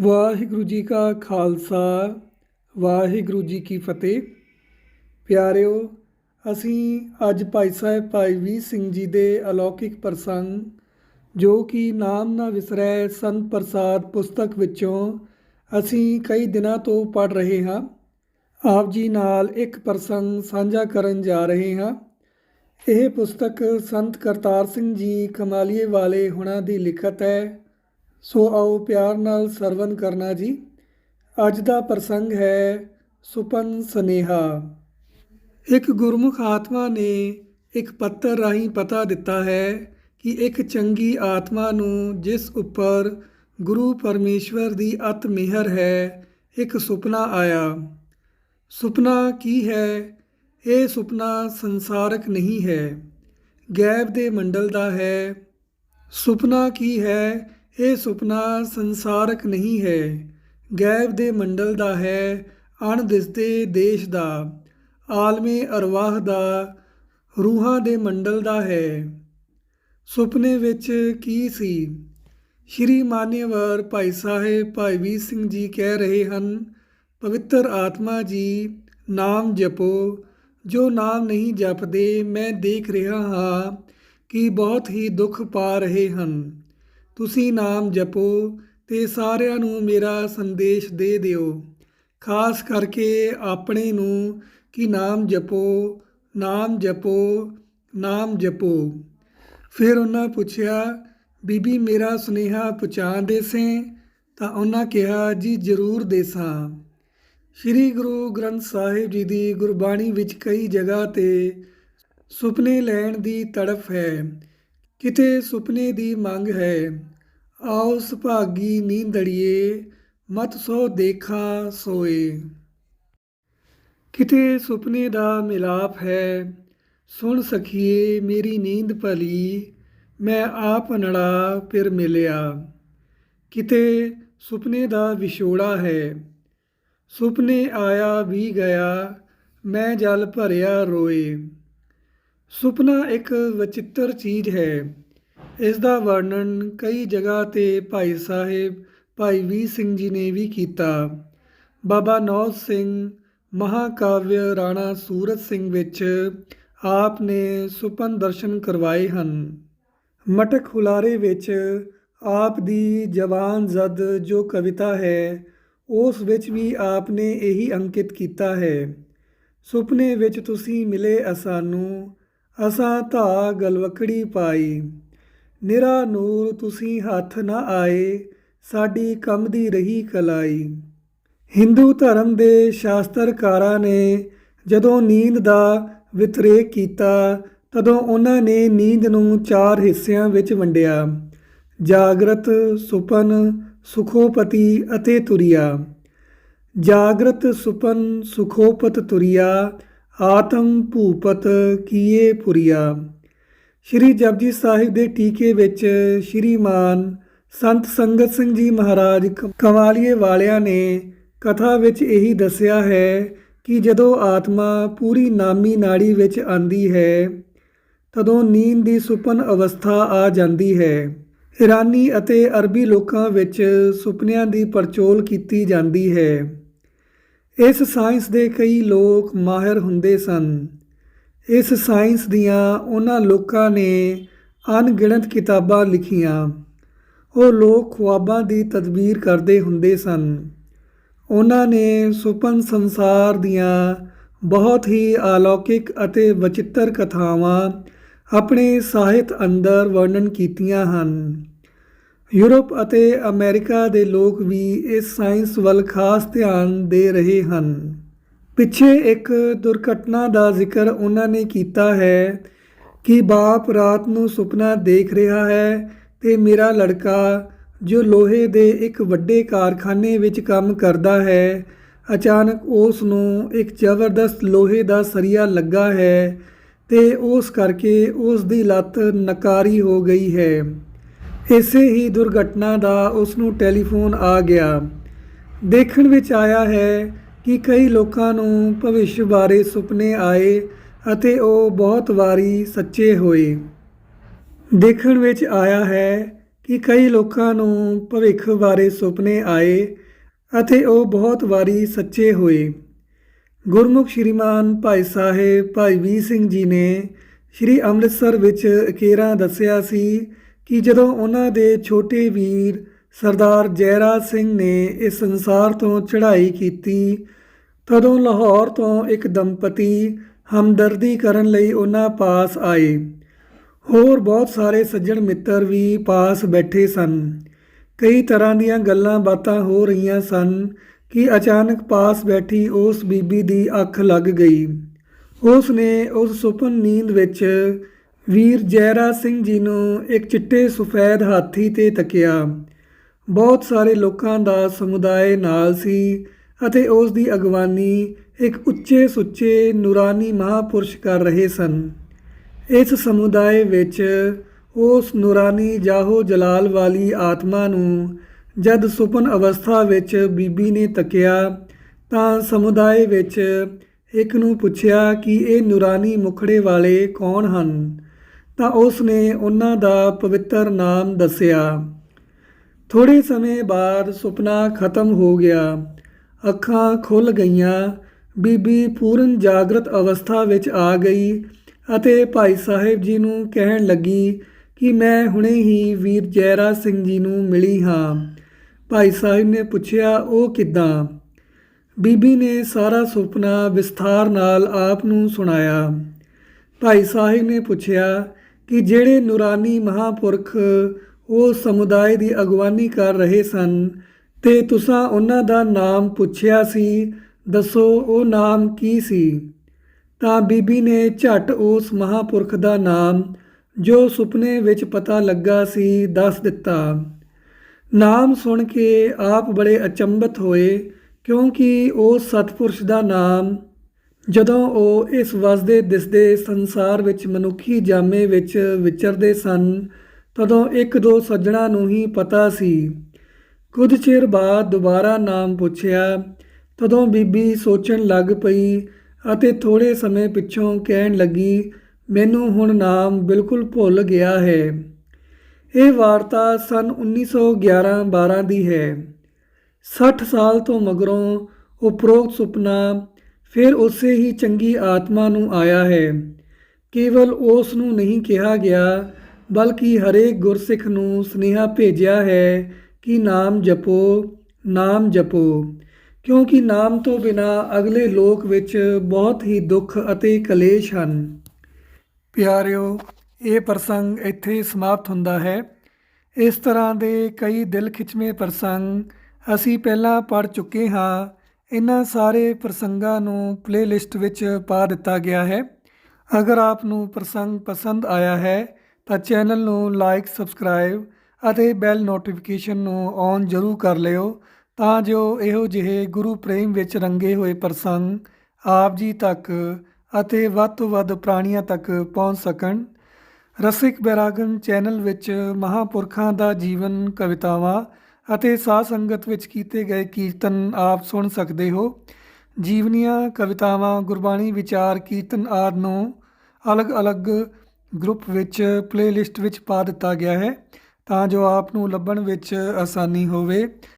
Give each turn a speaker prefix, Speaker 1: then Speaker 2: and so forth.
Speaker 1: ਵਾਹਿਗੁਰੂ ਜੀ ਕਾ ਖਾਲਸਾ, ਵਾਹਿਗੁਰੂ ਜੀ ਕੀ ਫਤਿਹ। ਪਿਆਰਿਓ, ਅਸੀਂ ਅੱਜ ਭਾਈ ਸਾਹਿਬ, ਭਾਈ ਵੀਰ ਸਿੰਘ ਜੀ ਦੇ ਅਲੌਕਿਕ ਪ੍ਰਸੰਗ, ਜੋ ਕਿ ਨਾਮ ਨਾ ਵਿਸਰੈ ਸੰਤ ਪ੍ਰਸਾਦ ਪੁਸਤਕ ਵਿੱਚੋਂ ਅਸੀਂ ਕਈ ਦਿਨਾਂ ਤੋਂ ਪੜ੍ਹ ਰਹੇ ਹਾਂ। ਆਪ ਜੀ ਨਾਲ ਇੱਕ ਪ੍ਰਸੰਗ ਸਾਂਝਾ ਕਰਨ ਜਾ ਰਹੇ ਹਾਂ। ਇਹ ਪੁਸਤਕ ਸੰਤ ਕਰਤਾਰ ਸਿੰਘ ਜੀ ਕਮਾਲੀਏ ਵਾਲੇ ਹੁਣਾਂ ਦੀ ਲਿਖਤ ਹੈ। ਸੋ ਆਓ ਪਿਆਰ ਨਾਲ ਸਰਵਨ ਕਰਨਾ ਜੀ। ਅੱਜ ਦਾ ਪ੍ਰਸੰਗ ਹੈ ਸੁਪਨ ਸਨੇਹਾ। ਇੱਕ ਗੁਰਮੁਖ ਆਤਮਾ ਨੇ ਇੱਕ ਪੱਤਰ ਰਾਹੀਂ ਪਤਾ ਦਿੱਤਾ ਹੈ ਕਿ ਇੱਕ ਚੰਗੀ ਆਤਮਾ ਨੂੰ ਜਿਸ ਉੱਪਰ ਗੁਰੂ ਪਰਮੇਸ਼ਵਰ ਦੀ ਅਤ ਮਿਹਰ ਹੈ, ਇੱਕ ਸੁਪਨਾ ਆਇਆ। ਸੁਪਨਾ ਕੀ ਹੈ? ਇਹ ਸੁਪਨਾ ਸੰਸਾਰਕ ਨਹੀਂ ਹੈ, ਗੈਬ ਦੇ ਮੰਡਲ ਦਾ ਹੈ। ਸੁਪਨਾ ਕੀ ਹੈ? ਇਹ ਸੁਪਨਾ ਸੰਸਾਰਕ ਨਹੀਂ ਹੈ। ਗੈਬ ਦੇ ਮੰਡਲ ਦਾ ਹੈ, ਅਣਦਿਸਦੇ ਦੇਸ਼ ਦਾ, ਆਲਮੇ ਅਰਵਾਹ ਦਾ, ਰੂਹਾਂ ਦੇ ਮੰਡਲ ਦਾ ਹੈ। ਸੁਪਨੇ ਵਿੱਚ ਕੀ ਸੀ? ਸ਼੍ਰੀ ਮਾਨਿਆਵਰ ਭਾਈ ਸਾਹਿਬ ਭਾਈ ਵੀਰ ਸਿੰਘ ਜੀ ਕਹਿ ਰਹੇ ਹਨ, ਪਵਿੱਤਰ ਆਤਮਾ ਜੀ, ਨਾਮ ਜਪੋ। ਜੋ ਨਾਮ ਨਹੀਂ ਜਪਦੇ, ਮੈਂ ਦੇਖ ਰਿਹਾ ਹਾਂ ਕਿ ਬਹੁਤ ਹੀ ਦੁੱਖ ਪਾ ਰਹੇ ਹਨ। ਤੁਸੀਂ ਨਾਮ ਜਪੋ ਤੇ ਸਾਰਿਆਂ ਨੂੰ ਮੇਰਾ ਸੰਦੇਸ਼ ਦੇ ਦਿਓ। ਖਾਸ ਕਰਕੇ ਆਪਣੇ ਨੂੰ ਕਿ ਨਾਮ ਜਪੋ ਨਾਮ ਜਪੋ ਨਾਮ ਜਪੋ। ਫਿਰ ਉਹਨਾਂ ਪੁੱਛਿਆ, ਬੀਬੀ, ਮੇਰਾ ਸੁਨੇਹਾ ਪਹੁੰਚਾ ਦੇਸੇ ਤਾਂ ਉਹਨਾਂ ਕਿਹਾ, ਜੀ, ਜ਼ਰੂਰ ਦੇਸਾਂ। ਸ੍ਰੀ ਗੁਰੂ ਗ੍ਰੰਥ ਸਾਹਿਬ ਜੀ ਦੀ ਗੁਰਬਾਣੀ ਵਿੱਚ ਕਈ ਜਗ੍ਹਾ ਤੇ ਸੁਪਨੇ ਲੈਣ ਦੀ ਤੜਫ ਹੈ। ਕਿਤੇ ਸੁਪਨੇ ਦੀ ਮੰਗ ਹੈ। ਆਓ ਸੁਭਾਗੀ ਨੀਂਦੜੀਏ ਮਤ ਸੋ ਦੇਖਾਂ ਸੋਏ। ਕਿਤੇ ਸੁਪਨੇ ਦਾ ਮਿਲਾਪ ਹੈ, ਸੁਣ ਸਖੀਏ ਮੇਰੀ ਨੀਂਦ ਭਲੀ, ਮੈਂ ਆਪ ਨੜਾ ਫਿਰ ਮਿਲਿਆ। ਕਿਤੇ ਸੁਪਨੇ ਦਾ ਵਿਛੋੜਾ ਹੈ, ਸੁਪਨੇ ਆਇਆ ਵੀ ਗਿਆ, ਮੈਂ ਜਲ ਭਰਿਆ ਰੋਏ। ਸੁਪਨਾ ਇੱਕ ਵਚਿੱਤਰ ਚੀਜ਼ ਹੈ। ਇਸ ਦਾ ਵਰਣਨ ਕਈ ਜਗ੍ਹਾ ਤੇ ਭਾਈ ਸਾਹਿਬ, ਭਾਈ ਵੀਰ ਸਿੰਘ ਜੀ ਨੇ ਵੀ ਕੀਤਾ। ਬਾਬਾ ਨੌਜ ਸਿੰਘ ਮਹਾਕਾਵਿ ਰਾਣਾ ਸੂਰਤ ਸਿੰਘ ਵਿੱਚ ਆਪ ਨੇ ਸੁਪਨ ਦਰਸ਼ਨ ਕਰਵਾਏ ਹਨ। ਮਟਕ ਹੁਲਾਰੇ ਵਿੱਚ ਆਪ ਦੀ ਜਵਾਨ ਜ਼ਦ ਜੋ ਕਵਿਤਾ ਹੈ, ਉਸ ਵਿੱਚ ਵੀ ਆਪ ਨੇ ਇਹੀ ਅੰਕਿਤ ਕੀਤਾ ਹੈ। ਸੁਪਨੇ ਵਿੱਚ ਤੁਸੀਂ ਮਿਲੇ ਅਸਾਨੂੰ ਅਸਾਂ ਧਾ ਗਲਵਕੜੀ ਪਾਈ। ਨਿਰਾ ਨੂਰ ਤੁਸੀਂ ਹੱਥ ਨਾ ਆਏ, ਸਾਡੀ ਕੰਮ ਦੀ ਰਹੀ ਕਲਾਈ। ਹਿੰਦੂ ਧਰਮ ਦੇ ਸ਼ਾਸਤਰਕਾਰਾਂ ਨੇ ਜਦੋਂ ਨੀਂਦ ਦਾ ਵਿਤਰੇਕ ਕੀਤਾ, ਤਦੋਂ ਉਹਨਾਂ ਨੇ ਨੀਂਦ ਨੂੰ ਚਾਰ ਹਿੱਸਿਆਂ ਵਿੱਚ ਵੰਡਿਆ। ਜਾਗਰਤ, ਸੁਪਨ, ਸੁਖੋਪਤੀ ਅਤੇ ਤੁਰਿਆ। ਜਾਗਰਤ, ਸੁਪਨ, ਸੁਖੋਪਤ, ਤੁਰਿਆ ਆਤਮ ਭੂਪਤ ਕੀਏ ਪੁਰੀਆ। ਸ਼੍ਰੀ ਜਪਜੀ ਸਾਹਿਬ ਦੇ ਟੀਕੇ ਵਿੱਚ ਸ਼੍ਰੀਮਾਨ ਸੰਤ ਸੰਗਤ ਸਿੰਘ ਜੀ ਮਹਾਰਾਜ ਕ- ਕਮਾਲੀਏ ਵਾਲਿਆਂ ਨੇ ਕਥਾ ਵਿੱਚ ਇਹੀ ਦੱਸਿਆ ਹੈ ਕਿ ਜਦੋਂ ਆਤਮਾ ਪੂਰੀ ਨਾਮੀ ਨਾੜੀ ਵਿੱਚ ਆਂਦੀ ਹੈ, ਤਦੋਂ ਨੀਂਦ ਦੀ ਸੁਪਨ ਅਵਸਥਾ ਆ ਜਾਂਦੀ ਹੈ। ਇਰਾਨੀ ਅਤੇ ਅਰਬੀ ਲੋਕਾਂ ਵਿੱਚ ਸੁਪਨਿਆਂ ਦੀ ਪਰਚੋਲ ਕੀਤੀ ਜਾਂਦੀ ਹੈ। ਇਸ ਸਾਇੰਸ ਦੇ ਕਈ ਲੋਕ ਮਾਹਿਰ ਹੁੰਦੇ ਸਨ। ਇਸ ਸਾਇੰਸ ਦੀਆਂ ਉਹਨਾਂ ਲੋਕਾਂ ਨੇ ਅਣਗਿਣਤ ਕਿਤਾਬਾਂ ਲਿਖੀਆਂ। ਉਹ ਲੋਕ ਖੁਆਬਾਂ ਦੀ ਤਦਬੀਰ ਕਰਦੇ ਹੁੰਦੇ ਸਨ। ਉਹਨਾਂ ਨੇ ਸੁਪਨ ਸੰਸਾਰ ਦੀਆਂ ਬਹੁਤ ਹੀ ਅਲੌਕਿਕ ਅਤੇ ਵਚਿੱਤਰ ਕਥਾਵਾਂ ਆਪਣੇ ਸਾਹਿਤ ਅੰਦਰ ਵਰਣਨ ਕੀਤੀਆਂ ਹਨ। ਯੂਰਪ ਅਤੇ ਅਮਰੀਕਾ ਦੇ ਲੋਕ ਵੀ ਇਸ ਸਾਇੰਸ ਵੱਲ ਖਾਸ ਧਿਆਨ ਦੇ ਰਹੇ ਹਨ। ਪਿੱਛੇ ਇੱਕ ਦੁਰਘਟਨਾ ਦਾ ਜ਼ਿਕਰ ਉਹਨਾਂ ਨੇ ਕੀਤਾ ਹੈ ਕਿ ਬਾਪ ਰਾਤ ਨੂੰ ਸੁਪਨਾ ਦੇਖ ਰਿਹਾ ਹੈ ਤੇ ਮੇਰਾ ਲੜਕਾ, ਜੋ ਲੋਹੇ ਦੇ ਇੱਕ ਵੱਡੇ ਕਾਰਖਾਨੇ ਵਿੱਚ ਕੰਮ ਕਰਦਾ ਹੈ, ਅਚਾਨਕ ਉਸ ਨੂੰ ਇੱਕ ਜ਼ਬਰਦਸਤ ਲੋਹੇ ਦਾ ਸਰੀਆ ਲੱਗਾ ਹੈ ਤੇ ਉਸ ਕਰਕੇ ਉਸ ਦੀ ਲੱਤ ਨਕਾਰੀ ਹੋ ਗਈ ਹੈ। ਇਸੇ ਹੀ ਦੁਰਘਟਨਾ ਦਾ ਉਸ ਨੂੰ ਟੈਲੀਫੋਨ ਆ ਗਿਆ। ਦੇਖਣ ਵਿੱਚ ਆਇਆ ਹੈ ਕਿ ਕਈ ਲੋਕਾਂ ਨੂੰ ਭਵਿੱਖ ਬਾਰੇ ਸੁਪਨੇ ਆਏ ਅਤੇ ਉਹ ਬਹੁਤ ਵਾਰੀ ਸੱਚੇ ਹੋਏ। ਦੇਖਣ ਵਿੱਚ ਆਇਆ ਹੈ ਕਿ ਕਈ ਲੋਕਾਂ ਨੂੰ ਭਵਿੱਖ ਬਾਰੇ ਸੁਪਨੇ ਆਏ ਅਤੇ ਉਹ ਬਹੁਤ ਵਾਰੀ ਸੱਚੇ ਹੋਏ। ਗੁਰਮੁਖ ਸ਼੍ਰੀਮਾਨ ਭਾਈ ਸਾਹਿਬ ਭਾਈ ਵੀਰ ਸਿੰਘ ਜੀ ਨੇ ਸ਼੍ਰੀ ਅੰਮ੍ਰਿਤਸਰ ਵਿੱਚ ਅਕੇਰਾ ਦੱਸਿਆ ਸੀ ਕਿ ਜਦੋਂ ਉਹਨਾਂ ਦੇ ਛੋਟੇ ਵੀਰ ਸਰਦਾਰ ਜੈਰਾ ਸਿੰਘ ਨੇ ਇਸ ਸੰਸਾਰ ਤੋਂ ਚੜ੍ਹਾਈ ਕੀਤੀ, ਤਦੋਂ ਲਾਹੌਰ ਤੋਂ ਇੱਕ ਦੰਪਤੀ ਹਮਦਰਦੀ ਕਰਨ ਲਈ ਉਹਨਾਂ ਪਾਸ ਆਏ। ਹੋਰ ਬਹੁਤ ਸਾਰੇ ਸੱਜਣ ਮਿੱਤਰ ਵੀ ਪਾਸ ਬੈਠੇ ਸਨ। ਕਈ ਤਰ੍ਹਾਂ ਦੀਆਂ ਗੱਲਾਂ ਬਾਤਾਂ ਹੋ ਰਹੀਆਂ ਸਨ ਕਿ ਅਚਾਨਕ ਪਾਸ ਬੈਠੀ ਉਸ ਬੀਬੀ ਦੀ ਅੱਖ ਲੱਗ ਗਈ। ਉਸ ਨੇ ਉਸ ਸੁਪਨ ਨੀਂਦ ਵਿੱਚ ਵੀਰ ਜੈਰਾ ਸਿੰਘ ਜੀ ਨੂੰ ਇੱਕ ਚਿੱਟੇ ਸਫੈਦ ਹਾਥੀ ਤੇ ਤੱਕਿਆ। ਬਹੁਤ ਸਾਰੇ ਲੋਕਾਂ ਦਾ ਸਮੁਦਾਇ ਨਾਲ ਸੀ ਅਤੇ ਉਸ ਦੀ ਅਗਵਾਨੀ ਇੱਕ ਉੱਚੇ ਸੁੱਚੇ ਨੂਰਾਨੀ ਮਹਾਪੁਰਸ਼ ਕਰ ਰਹੇ ਸਨ। ਇਸ ਸਮੁਦਾਇ ਵਿੱਚ ਉਸ ਨੂਰਾਨੀ ਜਾਹੋ ਜਲਾਲ ਵਾਲੀ ਆਤਮਾ ਨੂੰ ਜਦ ਸੁਪਨ ਅਵਸਥਾ ਵਿੱਚ ਬੀਬੀ ਨੇ ਤੱਕਿਆ ਤਾਂ ਸਮੁਦਾਇ ਵਿੱਚ ਇੱਕ ਨੂੰ ਪੁੱਛਿਆ ਕਿ ਇਹ ਨੂਰਾਨੀ ਮੁਖੜੇ ਵਾਲੇ ਕੌਣ ਹਨ? ਤਾਂ ਉਸ ਨੇ ਉਹਨਾਂ ਦਾ ਪਵਿੱਤਰ ਨਾਮ ਦੱਸਿਆ। ਥੋੜੇ ਸਮੇਂ ਬਾਅਦ ਸੁਪਨਾ ਖਤਮ ਹੋ ਗਿਆ। ਅੱਖਾਂ ਖੁੱਲ ਗਈਆਂ। ਬੀਬੀ ਪੂਰਨ ਜਾਗਰਤ ਅਵਸਥਾ ਵਿੱਚ ਆ ਗਈ ਅਤੇ ਭਾਈ ਸਾਹਿਬ ਜੀ ਨੂੰ ਕਹਿਣ ਲੱਗੀ ਕਿ ਮੈਂ ਹੁਣੇ ਹੀ ਵੀਰ ਜੈਰਾ ਸਿੰਘ ਜੀ ਨੂੰ ਮਿਲੀ ਹਾਂ। ਭਾਈ ਸਾਹਿਬ ਨੇ ਪੁੱਛਿਆ, ਉਹ ਕਿੱਦਾਂ? ਬੀਬੀ ਨੇ ਸਾਰਾ ਸੁਪਨਾ ਵਿਸਥਾਰ ਨਾਲ ਆਪ ਨੂੰ ਸੁਣਾਇਆ। ਭਾਈ ਸਾਹਿਬ ਨੇ ਪੁੱਛਿਆ ਕਿ ਜਿਹੜੇ ਨੂਰਾਨੀ ਮਹਾਪੁਰਖ ਉਹ ਸਮੁਦਾਇ ਦੀ ਅਗਵਾਨੀ ਕਰ ਰਹੇ ਸਨ ਤੇ ਤੁਸੀਂ ਉਹਨਾਂ ਦਾ ਨਾਮ ਪੁੱਛਿਆ ਸੀ, ਦੱਸੋ ਉਹ ਨਾਮ ਕੀ ਸੀ? ਤਾਂ ਬੀਬੀ ਨੇ ਝਟ ਉਸ ਮਹਾਪੁਰਖ ਦਾ ਨਾਮ ਜੋ ਸੁਪਨੇ ਵਿੱਚ ਪਤਾ ਲੱਗਾ ਸੀ, ਦੱਸ ਦਿੱਤਾ। ਨਾਮ ਸੁਣ ਕੇ ਆਪ ਬੜੇ ਅਚੰਭਿਤ ਹੋਏ, ਕਿਉਂਕਿ ਉਹ ਸਤਪੁਰਸ਼ ਦਾ ਨਾਮ ਜਦੋਂ ਉਹ ਇਸ ਵਸਦੇ ਦਿਸਦੇ ਸੰਸਾਰ ਵਿੱਚ ਮਨੁੱਖੀ ਜਾਮੇ ਵਿੱਚ ਵਿਚਰਦੇ ਸਨ, ਤਦੋਂ ਇੱਕ ਦੋ ਸੱਜਣਾ ਨੂੰ ਹੀ ਪਤਾ ਸੀ। ਕੁਝ ਚਿਰ ਬਾਅਦ ਦੁਬਾਰਾ ਨਾਮ ਪੁੱਛਿਆ, ਤਦੋਂ ਬੀਬੀ ਸੋਚਣ ਲੱਗ ਪਈ ਅਤੇ ਥੋੜੇ ਸਮੇਂ ਪਿੱਛੋਂ ਕਹਿਣ ਲੱਗੀ, ਮੈਨੂੰ ਹੁਣ ਨਾਮ ਬਿਲਕੁਲ ਭੁੱਲ ਗਿਆ ਹੈ। ਇਹ ਵਾਰਤਾ ਸਨ 1911-12 ਦੀ ਹੈ। 60 ਸਾਲ ਤੋਂ ਮਗਰੋਂ ਉਪਰੋਕਤ ਸੁਪਨਾ ਫਿਰ ਉਸੇ ਹੀ ਚੰਗੀ ਆਤਮਾ ਨੂੰ ਆਇਆ ਹੈ। ਕੇਵਲ ਉਸ ਨੂੰ ਨਹੀਂ ਕਿਹਾ ਗਿਆ, ਬਲਕਿ ਹਰੇਕ ਗੁਰਸਿੱਖ ਨੂੰ ਸੁਨੇਹਾ ਭੇਜਿਆ ਹੈ ਕਿ ਨਾਮ ਜਪੋ ਨਾਮ ਜਪੋ। ਕਿਉਂਕਿ ਨਾਮ ਤੋਂ ਬਿਨਾ ਅਗਲੇ ਲੋਕ ਵਿੱਚ ਬਹੁਤ ਹੀ ਦੁੱਖ ਅਤੇ ਕਲੇਸ਼ ਹਨ। ਪਿਆਰਿਓ, ਇਹ ਪ੍ਰਸੰਗ ਇੱਥੇ ਸਮਾਪਤ ਹੁੰਦਾ ਹੈ। ਇਸ ਤਰ੍ਹਾਂ ਦੇ ਕਈ ਦਿਲ ਖਿੱਚਵੇਂ ਪ੍ਰਸੰਗ ਅਸੀਂ ਪਹਿਲਾਂ ਪੜ ਚੁੱਕੇ ਹਾਂ। ਇਹਨਾਂ ਸਾਰੇ ਪ੍ਰਸੰਗਾਂ ਨੂੰ ਪਲੇਲਿਸਟ ਵਿੱਚ ਪਾ ਦਿੱਤਾ ਗਿਆ ਹੈ। ਅਗਰ ਆਪ ਨੂੰ ਪ੍ਰਸੰਗ ਪਸੰਦ ਆਇਆ ਹੈ, ਤਾਂ ਚੈਨਲ ਨੂੰ ਲਾਈਕ ਸਬਸਕ੍ਰਾਈਬ ਅਤੇ ਬੈਲ ਨੋਟੀਫਿਕੇਸ਼ਨ ਨੂੰ ਔਨ ਜ਼ਰੂਰ ਕਰ ਲਿਓ, ਤਾਂ ਜੋ ਇਹੋ ਜਿਹੇ ਗੁਰੂ ਪ੍ਰੇਮ ਵਿੱਚ ਰੰਗੇ ਹੋਏ ਪ੍ਰਸੰਗ ਆਪ ਜੀ ਤੱਕ ਅਤੇ ਵੱਧ ਤੋਂ ਵੱਧ ਪ੍ਰਾਣੀਆਂ ਤੱਕ ਪਹੁੰਚ ਸਕਣ। ਰਸਿਕ ਬੈਰਾਗਨ ਚੈਨਲ ਵਿੱਚ ਮਹਾਪੁਰਖਾਂ ਦਾ ਜੀਵਨ ਕਵਿਤਾਵਾਂ ਅਤੇ ਸਾਧ ਸੰਗਤ ਵਿੱਚ ਕੀਤੇ ਗਏ ਕੀਰਤਨ ਆਪ ਸੁਣ ਸਕਦੇ ਹੋ। ਜੀਵਨੀਆਂ, ਕਵਿਤਾਵਾਂ, ਗੁਰਬਾਣੀ, ਵਿਚਾਰ, ਕੀਰਤਨ ਆਦਿ ਨੂੰ ਅਲੱਗ-ਅਲੱਗ ਗਰੁੱਪ ਵਿੱਚ ਪਲੇਲਿਸਟ ਵਿੱਚ ਪਾ ਦਿੱਤਾ ਗਿਆ ਹੈ ਤਾਂ ਜੋ ਆਪ ਨੂੰ ਲੱਭਣ ਵਿੱਚ ਆਸਾਨੀ ਹੋਵੇ।